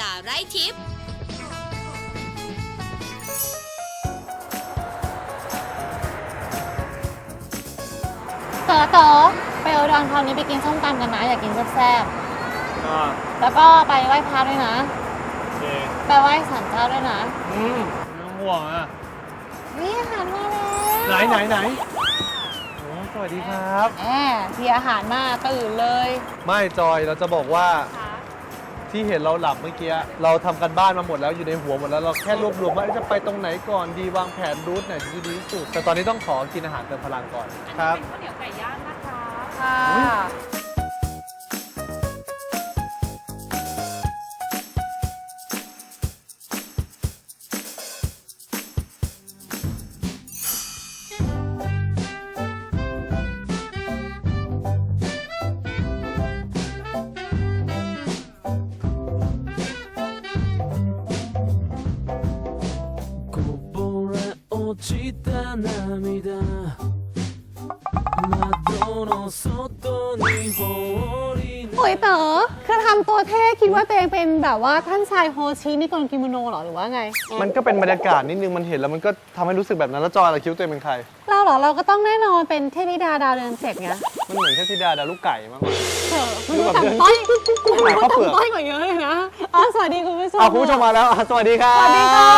ตาไร้ทิพย์เต๋อเต๋อไปอุดรคราวนี้ไปกินส้มตำกันนะ อยากกินแซ่บก็ๆแล้วก็ไปไหว้พระด้วยนะ โอเคไปไหว้ศาลเจ้าด้วยนะอืมไม่ต้องห่วงอะ นี่อาหารมาแล้วไหนไหนไหนโอ้สวัสดีครับแหมทีอาหารมาตื่นเลย ไม่จอยเราจะบอกว่า ที่เห็นเราหลับเมื่อกี้เราทำกันบ้านมาหมดแล้วอยู่ในหัวหมดแล้วเราแค่รวบรวมว่าจะไปตรงไหนก่อนดีวางแผนรูทไหนที่ดีที่สุดแต่ตอนนี้ต้องขอกินอาหารเติมพลังก่อนครับค่ะこ ทำตัวเท่คิดว่าตัวเองเป็นแบบว่าท่านชายโฮชินิกรกิโมโนเหรอหรือว่าไง มันก็เป็นบรรยากาศนิดนึงมันเห็นแล้วมันก็ทำให้รู้สึกแบบนั้นแล้วจอยเราคิดว่าตัวเองเป็นใคร เราเหรอเราก็ต้องแน่นอนเป็นเทพธิดาดาวเรืองเจ็ดไง มันเหมือนเทพธิดาดาลูกไก่มากกว่า เต๋อมันดูต่ำต้อยมันดูข้าวเปลือกต่ำต้อยกว่าเยอะเลยนะอ๋อสวัสดีคุณผู้ชมเอาคุณผู้ชมมาแล้วอะสวัสดีครับสวัสดีค่ะ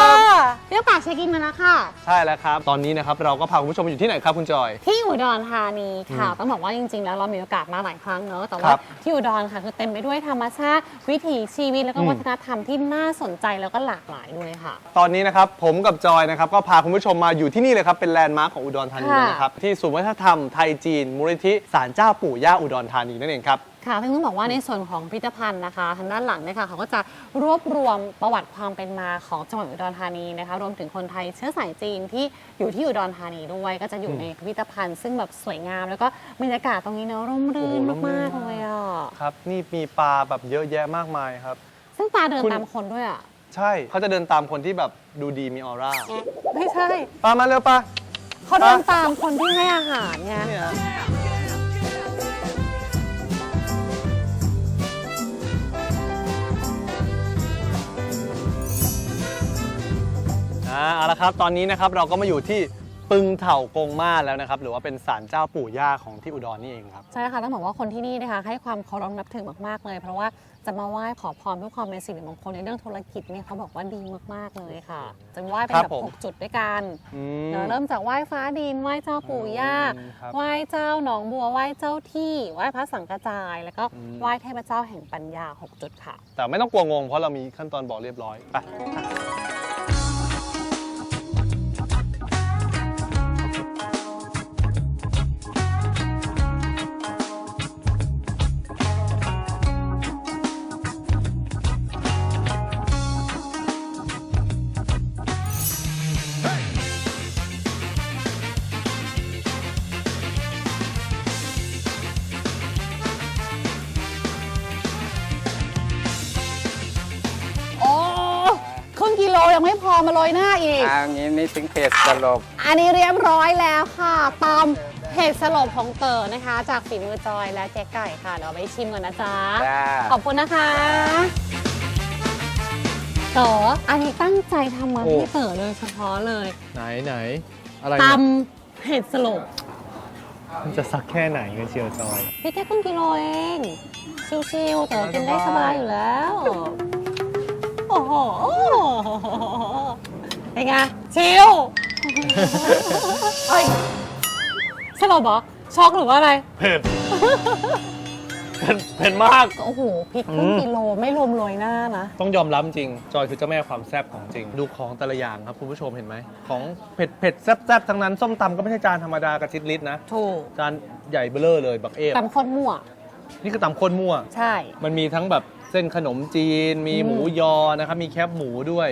เรียกปากเช็คอินมาแล้วค่ะ ใช่แล้วครับ ตอนนี้นะครับเราก็พาคุณผู้ชมมาอยู่ที่ไหนครับคุณจอย ที่อุดรธานีค่ะ ต้องบอกว่าจริง ๆ แล้วเรามีโอกาสมาหลายครั้งเนอะแต่คว่ารับที่อุดรค่ะคือเต็มไปด้วยธรรมชาติวิถีชีวิตแล้วก็อืมวัฒนธรรมที่น่าสนใจแล้วก็หลากหลายด้วยค่ะ ตอนนี้นะครับผมกับจอยนะครับก็พาคุณผู้ชมมาอยู่ที่นี่เลยครับเป็นแลนด์มาร์คของอุดรธานีค่ะเลยนะครับที่ศูนย์วัฒนธรรมไทยจีนมูลนิธิศาลเจ้าปู่ย่าอุดรธานีนั่นเองครับ ค่ะซึ่งต้องบอกว่าในส่วนของพิพิธภัณฑ์นะคะ ทางด้านหลังเนี่ยค่ะเขาก็จะรวบรวมประวัติความเป็นมาของจังหวัดอุดรธานีนะคะ รวมถึงคนไทยเชื้อสายจีนที่อยู่ที่อุดรธานีด้วย ก็จะอยู่ในพิพิธภัณฑ์ ซึ่งแบบสวยงาม แล้วก็บรรยากาศตรงนี้เนอะร่มรื่นโอ้โหร่มรื่นมากๆเลยอะ ครับ นี่มีปลาแบบเยอะแยะมากมายครับ ซึ่งปลาเดินคุณ ตามคนด้วยอะ ใช่เขาจะเดินตามคนที่แบบดูดีมีออร่าไม่ใช่ ปลามาเร็วปลาเขาเดินตามคนที่ให้อาหารไงเนี่ย อ่าเอาละครับ ตอนนี้นะครับเราก็มาอยู่ที่ปึงเถากงมาแล้วนะครับ หรือว่าเป็นศาลเจ้าปู่ย่าของที่อุดรนี่เองครับ ใช่ค่ะต้องบอกว่าคนที่นี่นะคะให้ความเคารพนับถือมากๆเลย เพราะว่าจะมาไหว้ขอพรเพื่อความเป็นสิริมงคลในเรื่องธุรกิจเนี่ยเขาบอกว่าดีมากๆเลยค่ะ จะไหว้เป็นครับแบบผมหกจุดด้วยกันอืเดี๋ยวเริ่มจากไหว้ฟ้าดินไหว้เจ้าปู่ย่าอืมครับไหว้เจ้าหนองบัวไหว้เจ้าที่ไหว้พระสังฆจาย แล้วก็อืมไหว้เทพเจ้าแห่งปัญญาหกจุดค่ะ แต่ไม่ต้องกลัวงงเพราะเรามีขั้นตอนบอกเรียบร้อยไป อมาโรยหน้าอีกทางนี้นี่ถึงเขตสลบ อันนี้เรียบร้อยแล้วค่ะตามเห็ดสลบของเต๋อนะคะ จากฝีมือจอยและเจ๊ไก่ค่ะเดี๋ยวไปชิมก่อนนะจ๊ะ จ้า ขอบคุณนะคะเต๋ออันนี้ตั้งใจทำมาโอ้พี่เต๋อเลยเฉพาะเลยไหนไหนอะไรตำเห็ดสลบมันจะสักแค่ไหนกันเชียวจอย พี่แค่ครึ่งกิโลเองชิวๆเต๋อกินได้สบายอยู่แล้ว โอ้โห เป็นไง ชิวเฮ้ยสลบเหรอช็อกหรือว่าอะไร เผ็ดเผ็ดเผ็ดมาก โอ้โหพริกครึ่งอืมกิโลไม่รวมโรยหน้านะ ต้องยอมรับจริง จอยคือเจ้าแม่ความแซ่บของจริง ดูของแต่ละอย่างครับคุณผู้ชมเห็นไหม ของเผ็ดเผ็ดแซ่บแซ่บทั้งนั้น ส้มตำก็ไม่ใช่จานธรรมดากระชิดลิตรนะ ถูก จานใหญ่เบ้อเร่อเลยบักเอฟตำข้นมั่ว นี่คือตำข้นมั่ว ใช่ มันมีทั้งแบบเส้นขนมจีน มีอืมหมูยอนะครับ มีแคบหมูด้วย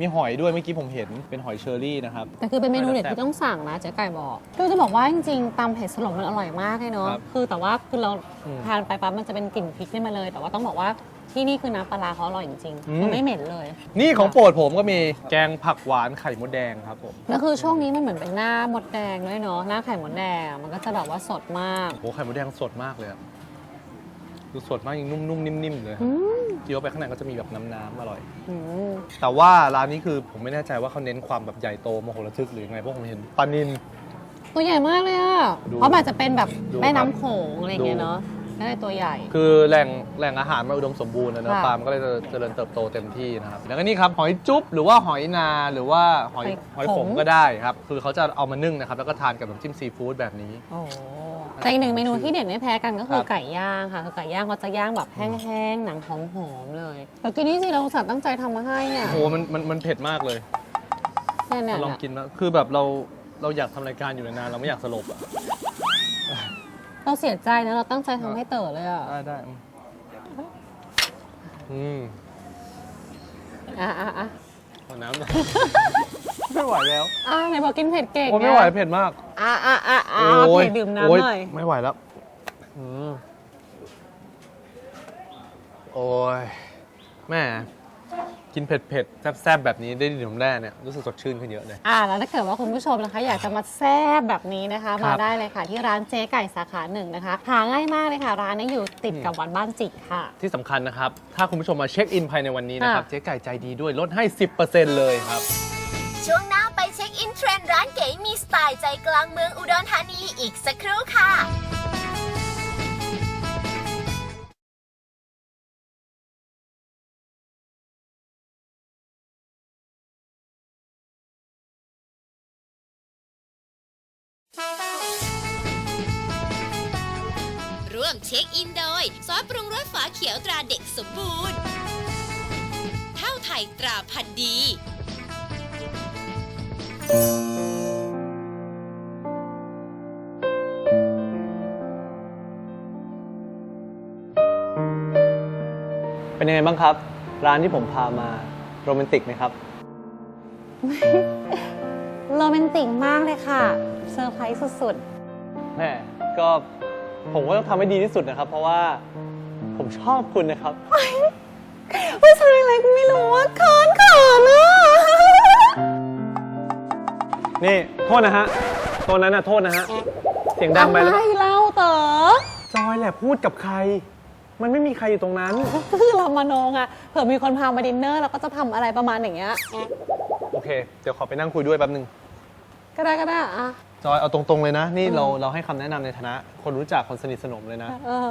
มีหอยด้วยเมื่อกี้ผมเห็นเป็นหอยเชอรี่นะครับ แต่คือเป็นเมนูเด็ดที่ต้องสั่งนะเจ๊ไก่บอกคือจะบอกว่าจริงๆตำเผ็ดสลบมันอร่อยมากเลยเนาะครับคือแต่ว่าคือเราอืมทานไปปั๊บมันจะเป็นกลิ่นพริกขึ้นมาเลย แต่ว่าต้องบอกว่าที่นี่คือน้ำปลาร้าเขาอร่อยจริงอืๆมมันไม่เหม็นเลยนี่ของโปรดผมก็มีแกงผักหวานไข่มดแดงครับผมแล้วคือช่วงนี้มันเหมือนเป็นหน้ามดแดงด้วยเนาะหน้าไข่มดแดงมันก็จะแบบว่าสดมากโอ้ไข่มดแดงสดมากเลยอะดูสดมากยังนุ่มๆนิ่มๆเลยอืม เคี้ยวไปข้างในก็จะมีแบบน้ำๆอร่อย อืมแต่ว่าร้านนี้คือผมไม่แน่ใจว่าเขาเน้นความแบบใหญ่โตมโหฬารทึกหรือยังไงเพราะผมเห็นปลานิน ตัวใหญ่มากเลยอะดูเพราะมันจะเป็นแบบดูแม่ครับน้ำโขงอะไรอย่างเงี้ยดู เนาะก็เลยตัวใหญ่ คือแหล่งแหล่งอาหารมันอุดมสมบูรณ์นะเนอะค่ะ ปลามันก็เลยจะเจริญเติบโตเต็มที่นะครับแล้วก็นี่ครับหอยจุ๊บหรือว่าหอยนาหรือว่าหอยหอยขมก็ได้ครับคือเขาจะเอามานึ่งนะครับแล้วก็ทานกับน้ำจิ้มซีฟู้ดแบบนี้ โอ้ แต่อีกหนึ่งเมนูที่เด่นไม่แพ้กันก็คืคอรับ ไก่ย่างค่ะคือไก่ย่างเขาจะย่างแบบแห้งๆ หนังหอมๆเลยแต่กินนี่สิเราอุตสัตว์ตั้งใจทำมาให้อะโอ้โหมันมันมันเผ็ดมากเลยเนี่ยเนี่ยลองเนี่ยกินนะคือแบบเราเราอยากทำรายการอยู่นานๆเราไม่อยากสลบอะ เราเสียใจนะเราตั้งใจทำให้เต๋อเลยอะได้ได้อืมอะอะอะขอน้ำหน่อย ไม่ไหวแล้วอะไหนบอกกินเผ็ดเก่งโอ้ไม่ไหวเผ็ดมากอะอะอะอะโอ้ยเผ็ดดื่มน้ำโอ้หน่อยไม่ไหวแล้วอืมโอ้ยแม่กินเผ็ดเผ็ดๆแซ่บๆแบบนี้ได้ดื่มแร่เนี่ยรู้สึกสดชื่นขึ้นเยอะเลยอะแล้วถ้าเกิดว่าคุณผู้ชมนะคะอยากจะมาแซ่บแบบนี้นะคะครัมาบได้เลยค่ะ ที่ร้านเจ๊ไก่สาขาหนึ่งนะคะ หาง่ายมากเลยค่ะ ร้านนี้อยู่ติดกับวัดบ้านจิกค่ะ ที่สำคัญนะครับ ถ้าคุณผู้ชมมาเช็คอินภายในวันนี้นะครับค่ะเจ๊ไก่ใจดีด้วยลดให้ 10%เลยครับ ช่วงหน้าไปเช็คอินเทรนด์ร้านเก๋มีสไตล์ใจกลางเมืองอุดรธานีอีกสักครู่ค่ะ ร่วมเช็คอินโดย ซอสปรุงรสฝาเขียวตราเด็กสมบูรณ์เท่าไทยตราพันธุ์ดี เป็นยังไงบ้างครับ ร้านที่ผมพามาโรแมนติกไหมครับ โรแมนติกมากเลยค่ะ เซอร์ไพรส์สุดแม่ก็ผมก็ต้องทำให้ดีที่สุดนะครับ เพราะว่าผมชอบคุณนะครับ ๆผู้ชายอะไรก็ไม่รู้ว่าเขินเขินอะ นี่โทษนะฮะตัวนั้นนะโทษนะฮะ เสียงดังไปแล้วอะไรเล่าเต๋อจอยแหละพูดกับใคร มันไม่มีใครอยู่ตรงนั้น คือเรามาโนงอะเผื่อมีคนพามาดินเนอร์เราก็จะทำอะไรประมาณอย่างเงี้ย โอเค เดี๋ยวขอไปนั่งคุยด้วยแป๊บนึง ก็ได้ก็ได้อะจอยเอาตรงๆเลยนะ นี่อืมเราเราให้คำแนะนำในฐานะ คนรู้จักคนสนิทสนมเลยนะ เออ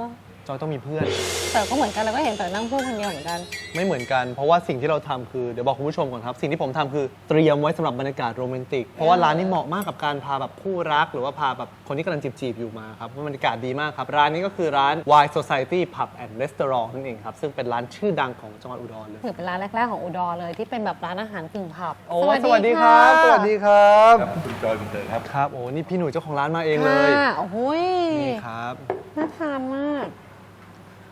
จอยต้องมีเพื่อนแต่ก็เหมือนกันเราก็เห็นแต่นั่งพูดคนเดียวเหมือนกันไม่เหมือนกัน เพราะว่าสิ่งที่เราทำคือเดี๋ยวบอกคุณผู้ชมก่อนครับ สิ่งที่ผมทำคือเตรียมไว้สำหรับบรรยากาศโรแมนติก เพราะว่าร้านนี้เหมาะมากกับการพาแบบคู่รัก หรือว่าพาแบบคนที่กำลังจีบๆอยู่มาครับเพราะบรรยากาศดีมากครับ ร้านนี้ก็คือร้าน Wine Society Pub and Restaurant นั่นเองครับ ซึ่งเป็นร้านชื่อดังของจังหวัดอุดรเลยถือเป็นร้านแรกๆของอุดรเลยที่เป็นแบบร้านอาหารกึ่งผับโอ้สวัสดีครับะสวัสดีครับคุณจอยคุณเต๋อครับ ครับโอ้นี่พี่หนุ่ยเจ้าของร้านมาเองเลยค่ะโอ้โหยนี่ครับน่าทานมาก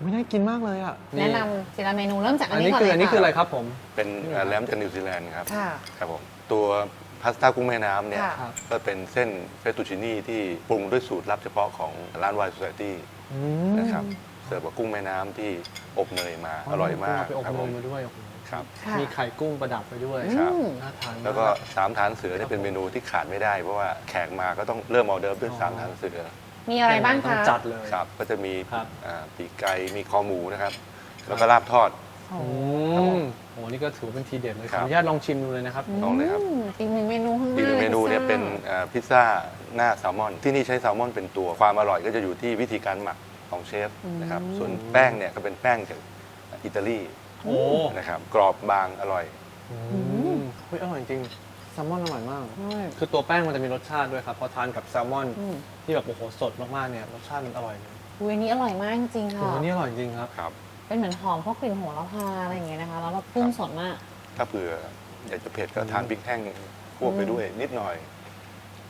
ไม่น่ากินมากเลยอะแนะนำทีละเมนูเริ่มจากอัอันนนี้นี้ก่อนคือเลยอันนี้คืออะไรค่ะครับผม เป็นเอ่อแรมจากนิวซีแลนด์ครับค่ะ ครับผมตัวพาสต้ากุ้งแม่น้ำเนี่ยค่ะครับก็เป็นเส้นเฟตตูชินี่ที่ปรุงด้วยสูตรลับเฉพาะของร้านวายสุสตี้อืมนะครับเสิร์ฟกับกุ้งแม่น้ำที่อบเนยมาอร่อยมากไปอบครับเนผยมมาด้วยโอ้โหครับ ค่ะมีไข่กุ้งประดับไปด้วยครับอืมน่าทานมากแล้วก็สามฐานเสือเนี่ยเป็นเมนูที่ขาดไม่ได้ เพราะว่าแขกมาก็ต้องเริ่มออเดิร์ฟด้วยอ๋อสามฐานเสือ มีอะไรบ้างต้อคะจัดเลย ครับก็จะมีครับ อ่าปีกไก่มีคอหมูนะครับ แล้วก็ลาบทอดโอ้อืมโอ้นี่ก็ถือว่าเป็นทีเด็ดเลยขครัอบ อนุญาตลองชิมดูเลยนะครับ ลองเลยครับ มอีกหนึ่งเมนูข้างหอีกน้าหนึ่งเมนูเนี่ยพิซซ่าเป็นเอ่อพิซซ่าหน้าแซลมอน ที่นี่ใช้แซลมอนเป็นตัวความอร่อยก็จะอยู่ที่วิธีการหมักของเชฟนะครับส่วนแป้งเนี่ยก็เป็นแป้งจากอิตาลีโอ้นะครับกรอบบางอร่อย อืมเฮ้ยอร่อยจริงแซลมอนอร่อยมาก ใช่ คือตัวแป้งมันจะมีรสชาติด้วยครับ พอทานกับแซลมอนอืม ที่แบบโอ้โหสดมากๆเนี่ยรสชาติมันอร่อยเลยอุ้ยอันนี้อร่อยมากจริงๆโอ้ค่ะ โหนี่อร่อยจริงครับ ครับ เป็นเหมือนหอมพวกกลิ่นโหระพาอะไรอย่างเงี้ยนะคะ แล้วก็กุ้งสดมาก ถ้าเผื่ออยากจะเผ็ดก็ทานพริกแห้งควบไปด้วยนิดหน่อย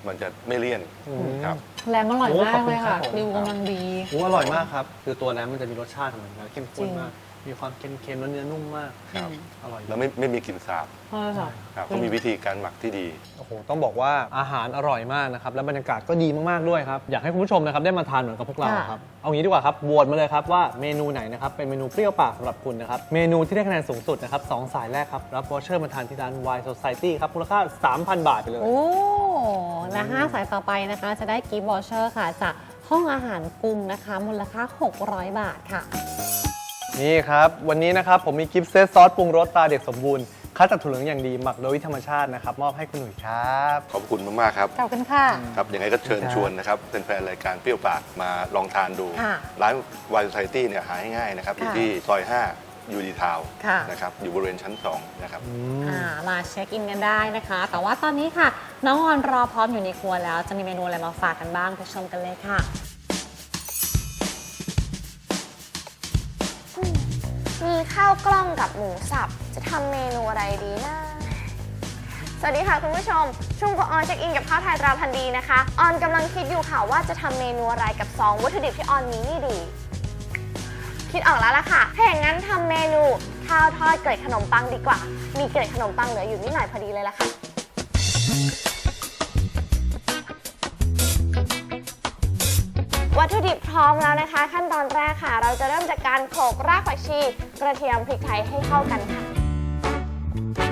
มันจะไม่เลี่ยนอืม ครับ แรงอร่อยโอ้มาขอบกคุเลณยครัค่ะบผมดิวกำลังดี โอ้อร่อยมากครับ คือตัวน้ำมันจะมีรสชาติของมันนะเข้มข้นจริงมาก มีความเค็มๆแล้วเนื้อนุ่มมาก ครับอร่อยแล้วไม่ไม่มีกลิ่นสาบใช่ค่ะครับเขามีวิธีการหมักที่ดี โอ้โหต้องบอกว่าอาหารอร่อยมากนะครับ และบรรยากาศก็ดีมากๆด้วยครับ อยากให้คุณผู้ชมนะครับได้มาทานเหมือนกับพวกเราค่ะครับ เอางี้ดีกว่าครับโหวตมาเลยครับว่าเมนูไหนนะครับเป็นเมนูเปรี้ยวปากสำหรับคุณนะครับ เมนูที่ได้คะแนนสูงสุดนะครับสองสายแรกครับ รับวอเชอร์มาทานที่ร้าน Wine Society ครับมูลค่า 3,000 บาทไปเลย โอ้ และห้าสายต่อไปนะคะ จะได้กิฟต์วอเชอร์ค่ะจากห้องอาหารกรุงนะคะ มูลค่า 600 บาทค่ะ นี่ครับ วันนี้นะครับผมมีกิฟต์เซตซอสปรุงรสตราเด็กสมบูรณ์คัดจากถั่วเหลืองอย่างดีหมักโดยวิธีธรรมชาตินะครับ มอบให้คุณหนุ่ยครับ ขอบคุณมากๆครับ ขอบคุณค่ะ ครับยังไงก็เชิญครับชวนนะครับเป็นแฟนรายการเปรี้ยวปากมาลองทานดู ค่ะร้านวาย s o c i ตี้เนี่ยหาง่ายๆนะครับอยู่ค่ะที่ซอย 5 ยูดีทาวค่ะ นะครับอยู่บริเวณชั้น 2 นะครับ อ่ามาเช็คอินกันได้นะคะ แต่ว่าตอนนี้ค่ะ น้องออนรอพร้อมอยู่ในครัวแล้ว จะมีเมนูอะไรมาฝากกันบ้างไปชมกันเลยค่ะ มีข้าวกล้องกับหมูสับ จะทำเมนูอะไรดีนะ สวัสดีค่ะคุณผู้ชมช่วงก็ออนเช็คอินกับข้าวไทยตราพันธ์ดีนะคะ ออนกำลังคิดอยู่ค่ะว่าจะทำเมนูอะไรกับ 2 วัตถุดิบที่ออนมีนี่ดี คิดออกแล้วล่ะค่ะ ถ้าอย่างนั้นทำเมนูข้าวทอดเกล็ดขนมปังดีกว่า มีเกล็ดขนมปังเหลืออยู่นิดหน่อยพอดีเลยล่ะค่ะ ตถุดิบพร้อมแล้วนะคะ ขั้นตอนแรกค่ะ เราจะเริ่มจากการโขลกรากผักชี กระเทียมพริกไทยให้เข้ากันค่ะ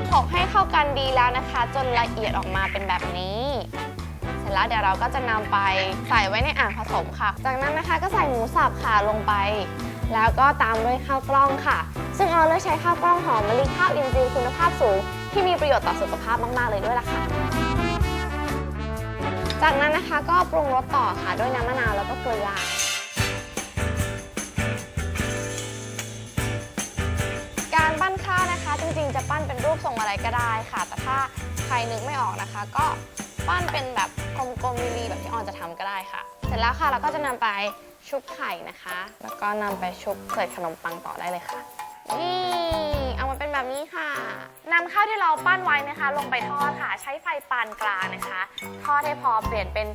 โขลกให้เข้ากันดีแล้วนะคะ จนละเอียดออกมาเป็นแบบนี้ เสร็จแล้วเดี๋ยวเราก็จะนำไปใส่ไว้ในอ่างผสมค่ะ จากนั้นนะคะก็ใส่หมูสับค่ะลงไป แล้วก็ตามด้วยข้าวกล้องค่ะ ซึ่งออเลือกใช้ข้าวกล้องหอมมะลิข้าวอินทรีย์คุณภาพสูง ที่มีประโยชน์ต่อสุขภาพมากๆเลยด้วยล่ะค่ะ จากนั้นนะคะก็ปรุงรสต่อค่ะด้วยน้ำมะนาวแล้วก็เกลือการปั้นข้าวนะคะ จริงๆ จะปั้นเป็นรูปทรงอะไรก็ได้ค่ะ แต่ถ้าใครนึกไม่ออกนะคะ ก็ปั้นเป็นแบบกลมๆรีๆแบบที่ออนจะทำก็ได้ค่ะ เสร็จแล้วค่ะเราก็จะนำไปชุบไข่นะคะ แล้วก็นำไปชุบเกล็ดขนมปังต่อได้เลยค่ะ นี่เอามาเป็นแบบนี้ค่ะนำข้าวที่เราปั้นไว้นะคะ ลงไปทอดค่ะ ใช้ไฟปานกลางนะคะ ทอดให้พอเปลี่ยนเป็น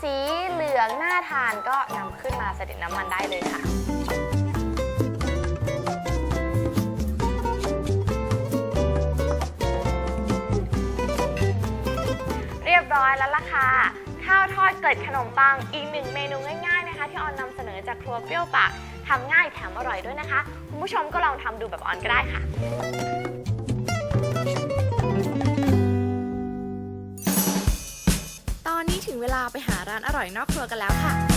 สีเหลืองน่าทานก็นำขึ้นมาเสด็จน้ำมันได้เลยค่ะเรียบร้อยแล้วล่ะค่ะ ข้าวทอดเกล็ดขนมปังอีกหนึ่งเมนูง่ายๆนะคะ ที่ออนนำเสนอจากครัวเปรี้ยวปาก ทำง่ายแถมอร่อยด้วยนะคะ คุณผู้ชมก็ลองทำดูแบบออนก็ได้ค่ะ ตอนนี้ถึงเวลาไปหาร้านอร่อยนอกครัวกันแล้วค่ะ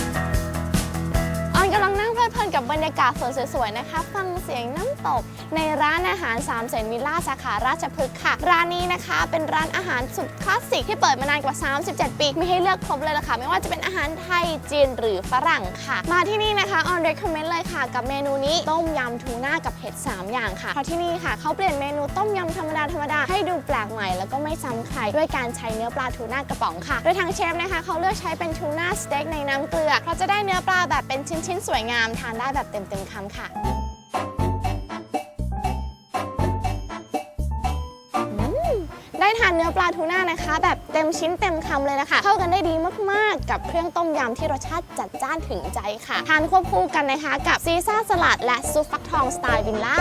เพลินกับบรรยากาศสวนสวยๆนะคะ ฟังเสียงน้ำตก ในร้านอาหารสามเสนวิลล่าสาขาราชพฤกษ์ค่ะ ร้านนี้นะคะ เป็นร้านอาหารสุดคลาสสิกที่เปิดมานานกว่า 37 ปี มีให้เลือกครบเลยล่ะค่ะ ไม่ว่าจะเป็นอาหารไทย จีนหรือฝรั่งค่ะ มาที่นี่นะคะออน recommend เลยค่ะ กับเมนูนี้ต้มยำทูน่ากับเห็ด3 อย่างค่ะเพราะที่นี่ค่ะเขาเปลี่ยนเมนูต้มยำธรรมดาธรรมดาให้ดูแปลกใหม่แล้วก็ไม่ซ้ำใครด้วยการใช้เนื้อปลาทูน่ากระป๋องค่ะ โดยทางเชฟนะคะเขาเลือกใช้เป็นทูน่าสเต็กในน้ำเกลือเพราะจะได้เนื้อปลาแบบเป็นชิ้นๆสวยงามทานได้แบบเต็มๆคำค่ะได้ทานเนื้อปลาทูน่านะคะ แบบเต็มชิ้นเต็มคำเลยนะคะ เข้ากันได้ดีมากๆ กับเครื่องต้มยำที่รสชาติจัดจ้านถึงใจค่ะ ทานควบคู่กันนะคะ กับซีซ่าสลัดและซุปฟักทองสไตล์วิลล่า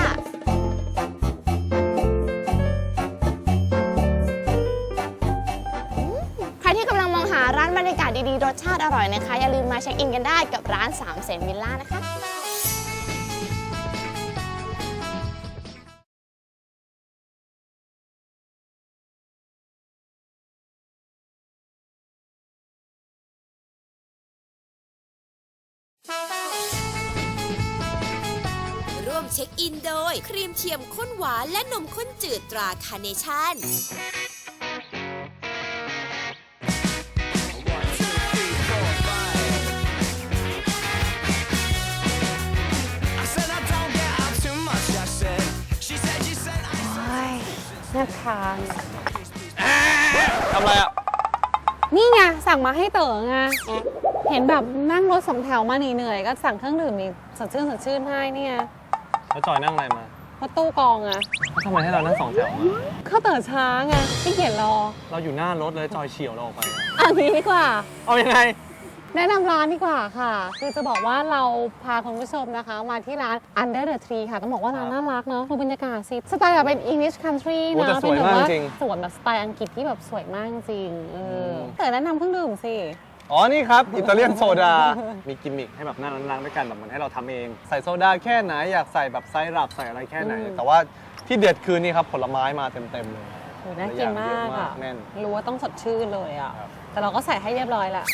ดีๆ รสชาติอร่อยนะคะ อย่าลืมมาเช็คอินกันได้กับร้าน3เซนวิลล่านะคะร่วมเช็คอินโดย ครีมเทียมข้นหวานและนมข้นจืดตราคาเนชั่น น่าทานทำอะไรอะ นี่ไงสั่งมาให้เต๋อไงเห็นแบบนั่งรถสองแถวมาเหนื่อยๆก็สั่งเครื่องดื่มนี่สดชื่นสดชื่นให้เนี่ยแล้วจอยนั่งอะไรมาเพราะตู้กองอะแล้วทำไมให้เรานั่งสองแถวมาเข้าเต๋อช้าไงที่เกียจรอ เราอยู่หน้ารถเลยจอยเฉียวเราออกไปอะอันนี้ดีกว่า เอายังไง แนะนำร้านดีกว่าค่ะ คือจะบอกว่าเราพาคุณผู้ชมนะคะ มาที่ร้าน Under the Tree ค่ะต้องบอกว่าร้านน่ารักเนอะดูบรรยากาศสิสไตล์แบบเป็น English country โอ้แต่นะสวยเป็นแบบมากว่าจริง สวนแบบสไตล์อังกฤษที่แบบสวยมากจริงเออมแต่แนะนำเครื่องดื่มสิ อ๋อ นี่ครับ อิตาเลียนโซดา มีกิมมิคให้แบบน่ารักๆด้วยกันแบบเหมือนให้เราทำเอง ใส่โซดาแค่ไหน อยากใส่แบบไซรัปใส่อะไรแค่ไหนแต่ว่าที่เด็ดคือนี่ครับ ผลไม้มาเต็ม ๆ เลย โหน่ากินมากเยอะอะมากแน่น รู้ว่าต้องสดชื่นเลยอะ ครับ แต่เราก็ใส่ให้เรียบร้อยแหละ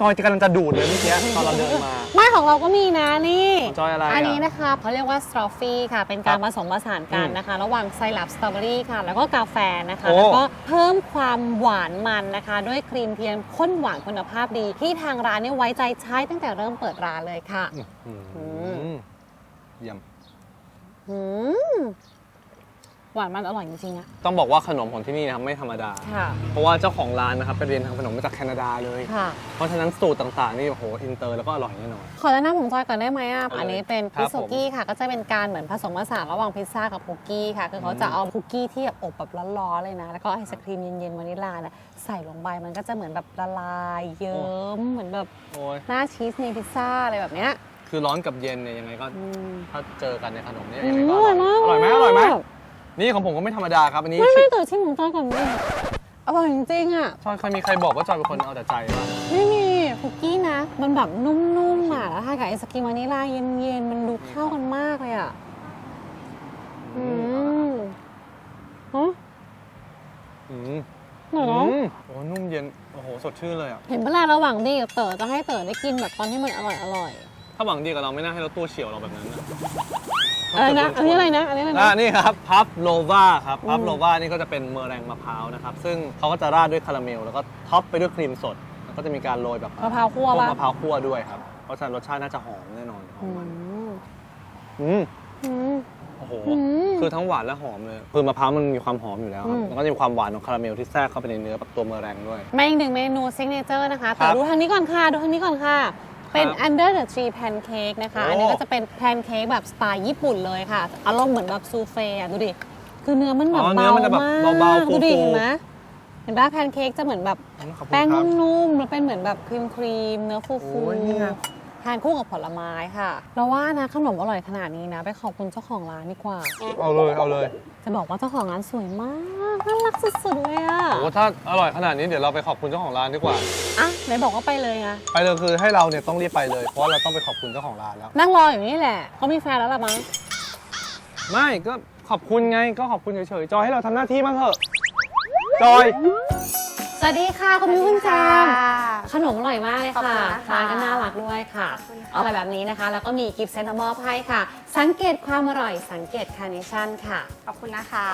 จอยกำลังจะดูดเลยเมื่อกี้ตอนเราเดินมา ไม่ของเราก็มีนะนี่ของจอยอะไรอะอันนี้นะคะเขาเรียกว่าสตรอฟี่ค่ะ เป็นการครับผสมผสานกันอืมนะคะ ระหว่างไซรัปสตรอเบอรี่ค่ะ แล้วก็กาแฟนะคะ โอ้ แล้วก็เพิ่มความหวานมันนะคะ ด้วยครีมเทียมข้นหวานคุณภาพดี ที่ทางร้านเนี่ยไว้ใจใช้ตั้งแต่เริ่มเปิดร้านเลยค่ะ อืมเยี่ยมอืม หวานมันอร่อยจริงๆอะต้องบอกว่าขนมของที่นี่นะครับไม่ธรรมดา ค่ะเพราะว่าเจ้าของร้านนะครับไปเรียนทำขนมมาจากแคนาดาเลย ค่ะ เพราะฉะนั้นสูตรต่างๆนี่โอ้โหอินเตอร์แล้วก็อร่อยแน่นอน ขอแนะนำของจอยก่อนได้ไหมอะได้เลยอันนี้เป็นครัพิบซซุกี้ค่ะ ก็จะเป็นการเหมือนผสมผสานระหว่างพิซซ่ากับคุกกี้ค่ะ คือเขาจะเอาคุกกี้ที่อบแบบร้อนๆเลยนะ แล้วก็ไอศครีมเย็นๆวานิลลาเนี่ยใส่ลงไปมันก็จะเหมือนแบบละลายเยิ้มเหมือนแบบโอ้ยหน้าชีสในพิซซ่าอะไรแบบเนี้ยคือร้อนกับเย็นเนี่ยยังไงก็อืมถ้าเจอกันในขนมเนี่ยอืยังมไงอก็ร่อยมากอร่อยไหมอร่อยไหม นี่ของผมก็ไม่ธรรมดาครับอันนี้ไม่ไม่ตัวชิมของจอยก่อนดิอร่อยจริงๆอะจอยเคยมีใครบอกว่าจอยเป็นคนเอาแต่ใจป่ะไม่มีคุกกี้นะ มันแบบนุ่มๆอะแล้วทานกับไอศครีมวานิลลาเย็นๆมันดูเข้ากันมากเลยอะอืมฮะอืมหรออืมโอ้นุ่มเย็นโอ้โหสดชื่นเลยอะเห็นเวลาระหว่างดีกับเต๋อจะให้เต๋อได้กินแบบตอนที่มันอร่อยอร่อยถ้าหวังดีกับเราไม่น่าให้รถตู้เฉียวเราแบบนั้นนะ อะไรนะอันนี้อะไรนะอันนี้อะไรอ่านะนี่ครับพัฟโลวาครับอืมพัฟโลวานี่ก็จะเป็นเมอแรงมะพร้าวนะครับ ซึ่งเขาก็จะราดด้วยคาราเมล แล้วก็ท็อปไปด้วยครีมสดแล้วก็จะมีการโรยแบบมะพร้าวคั่วพวกป่ะ มะพร้าวคั่วด้วยครับ เพราะฉะนั้นรสชาติน่าจะหอมแน่นอนหออืมมันมอืมอืม โอ้โหอืมคือทั้งหวานและหอมเลยคือมะพร้าวมันมีความหอมอยู่แล้วครับอืม แล้วก็จะมีความหวานของคาราเมลที่แทรกเข้าไปในเนื้อแบบตัวเมอแรงด้วย มาอีกหนึ่งเมนูซิกเนเจอร์นะคะครัแต่บดูทางนี้ก่อนค่ะ ดูทางนี้ก่อนค่ะ เป็นครับ under the tree pancake นะคะ โอ้ อันนี้ก็จะเป็นแพนเค้กแบบสไตล์ญี่ปุ่นเลยค่ะ อารมณ์เหมือนแบบซูเฟ่อะดูดิ คือเนื้อมันแบบอ๋อเนื้อเบามันจะแบบมากเบาๆฟูๆดูดิเห็นไหมเห็นป่ะแพนเค้กจะเหมือนแบบขอบคุณแป้งครับนุ่มๆแล้วเป็นเหมือนแบบครีมครีมๆเนื้อฟูโอ้ยนี่ไงๆ ทานคู่กับผลไม้ค่ะ เราว่านะขนมอร่อยขนาดนี้นะ ไปขอบคุณเจ้าของร้านดีกว่า เอาเลยเอาเลยจะบอกว่าเจ้าของร้านสวยมากน่ารักสุดๆเลยอะโอ้ถ้าอร่อยขนาดนี้เดี๋ยวเราไปขอบคุณเจ้าของร้านดีกว่า อะไหนบอกว่าไปเลยไงไปเลยคือให้เราเนี่ยต้องรีบไปเลย เพราะว่าเราต้องไปขอบคุณเจ้าของร้านแล้ว นั่งรออยู่นี่แหละเขามีแฟนแล้วล่ะมั้งไม่ก็ขอบคุณไงก็ขอบคุณเฉยๆจอยให้เราทำหน้าที่บ้างเถอะจอย สวัสดีค่ะคุณมิวคุณจาม ขนมอร่อยมากเลยขอบค่ะคุณนะคะ ร้านก็น่ารักด้วยค่ะขอบคุณค่ะเอาอะไรแบบนี้นะคะ แล้วก็มีกิฟต์เซนต์มอบให้ค่ะ สังเกตความอร่อยสังเกตคาร์เนชั่นค่ะ ขอบคุณนะคะ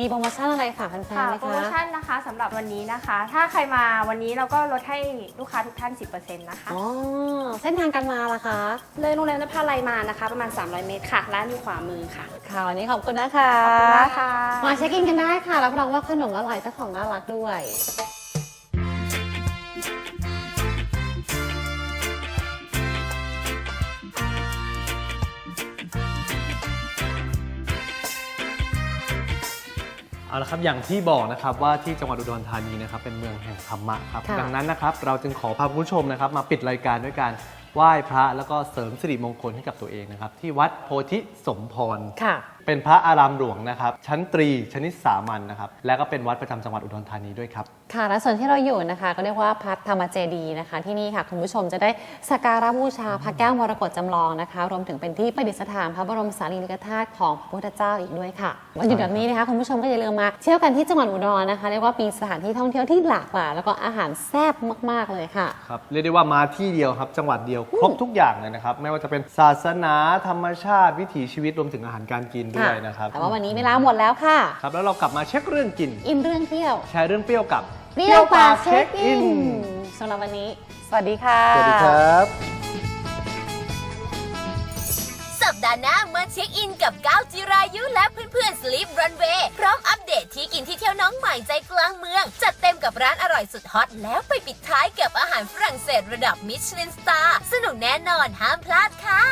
มีโปรโมชั่นอะไรฝากแฟนค่ะๆไหมโปรโมคะชั่นนะคะสำหรับวันนี้นะคะ ถ้าใครมาวันนี้เราก็ลดให้ลูกค้าทุกท่าน 10%นะคะ อ๋อเส้นทางการมาล่ะคะเลยโรงแรมนภาลัยมานะคะ ประมาณ 300 เมตรค่ะ ร้านอยู่ขวามือค่ะ ค่ะวันนี้ขอบคุณนะคะขอบคุณนะคะมาเช็คอินกันได้ค่ะรับรองว่าขนมอร่อยเจ้าของน่ารักด้วย เอาละครับอย่างที่บอกนะครับว่าที่จังหวัดอุดรธานีนะครับเป็นเมืองแห่งธรรมะครับค่ะ ดังนั้นนะครับเราจึงขอพาคุณผู้ชมนะครับมาปิดรายการด้วยการไหว้พระแล้วก็เสริมสิริมงคลให้กับตัวเองนะครับที่วัดโพธิสมพร ค่ะเป็นพระอารามหลวงนะครับชั้นตรีชนิดสามัญนะครับ และก็เป็นวัดประจำจังหวัดอุดรธานีด้วยครับ ค่ะและส่วนที่เราอยู่นะคะ ก็เรียกว่าพัดธรรมเจดีย์นะคะ ที่นี่ค่ะ คุณผู้ชมจะได้สักการะบูชาพระแก้วมรกตจำลองนะคะ รวมถึงเป็นที่ประดิษฐานพระบรมสารีริกธาตุของพระพุทธเจ้าอีกด้วยค่ะวันหยุดแบบนี้นะคะคุณผู้ชมก็อย่าลืมมาเที่ยวกันที่จังหวัดอุดรนะคะเรียกว่ามีสถานที่ท่องเที่ยวที่หลากหลายแล้วก็อาหารแซ่บมากๆเลยค่ะ ครับเรียกได้ว่ามาที่เดียวครับ จังหวัดเดียวครบทุกอย่างเลยนะครับ ไม่ว่าจะเป็นศาสนาธรรมชาติวิถีชีวิตรวมถึงอาหารการกินด้วยนะครับแต่ว่าวันนี้เวลาหมดแล้วค่ะ ครับแล้วเรากลับมาเช็คเรื่องกิน อินเรื่องเที่ยวแชร์เรื่องเปรี้ยวกับเปรี้ยวปากเช็คอินสำหรับวันนี้ สวัสดีค่ะ สวัสดีครับ สัปดาห์หน้ามาเช็คอินกับก้าวจิรายุและเพื่อนๆ Sleep Runway พร้อมอัปเดตที่กินที่เที่ยวน้องใหม่ใจกลางเมือง จัดเต็มกับร้านอร่อยสุดฮอตแล้วไปปิดท้ายกับอาหารฝรั่งเศสระดับมิชลินสตาร์สนุกแน่นอนห้ามพลาดค่ะ